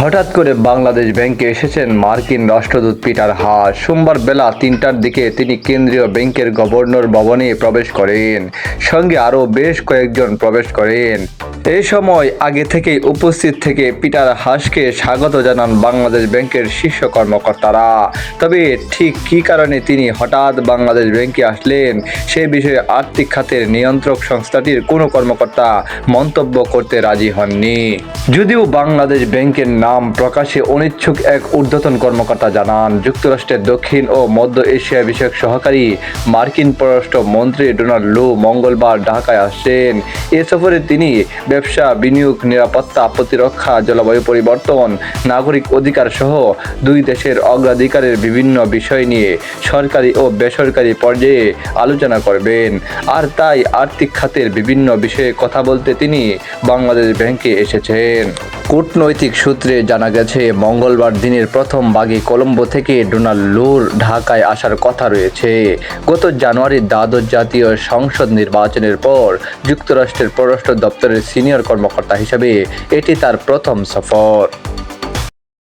হঠাৎ করে বাংলাদেশ ব্যাংকে এসেছেন মার্কিন রাষ্ট্রদূত পিটার হাস সোমবার বেলা তিনটার দিকে তিনি কেন্দ্রীয় ব্যাংকের গভর্নর ভবনে প্রবেশ করেন। সঙ্গে আরও বেশ কয়েকজন প্রবেশ করেন। এই সময় আগে থেকেই উপস্থিত থেকে পিটার হাসকে স্বাগত জানান বাংলাদেশ ব্যাংকের শীর্ষ কর্মকর্তারা। তবে ঠিক কি কারণে তিনি হঠাৎ বাংলাদেশ ব্যাংকে আসলেন, সে বিষয়ে আর্থিক খাতের নিয়ন্ত্রক সংস্থাটির কোনো কর্মকর্তা মন্তব্য করতে রাজি হননি। যদিও বাংলাদেশ ব্যাংকের নাম প্রকাশে অনিচ্ছুক এক ঊর্ধ্বতন কর্মকর্তা জানান, যুক্তরাষ্ট্রের দক্ষিণ ও মধ্য এশিয়া বিষয়ক সহকারী মার্কিন পররাষ্ট্র মন্ত্রী ডোনাল্ড লু মঙ্গলবার ঢাকায় আসেন। এ সফরে তিনি ব্যবসা, বিনিয়োগ, নিরাপত্তা, প্রতিরক্ষা, জলবায়ু পরিবর্তন, নাগরিক অধিকার সহ দুই দেশের অগ্রাধিকারের বিভিন্ন বিষয় নিয়ে সরকারি ও বেসরকারি পর্যায়ে আলোচনা করবেন। আর তাই আর্থিক খাতের বিভিন্ন বিষয়ে কথা বলতে তিনি বাংলাদেশ ব্যাংকে এসেছেন। কূটনৈতিক সূত্রে জানা গেছে, মঙ্গলবার দিনের প্রথম বাগে কলম্বো থেকে ডোনাল্ড লুর ঢাকায় আসার কথা রয়েছে। গত জানুয়ারির দ্বাদশ জাতীয় সংসদ নির্বাচনের পর যুক্তরাষ্ট্রের পররাষ্ট্র দপ্তরের সিনিয়র কর্মকর্তা হিসেবে এটি তার প্রথম সফর।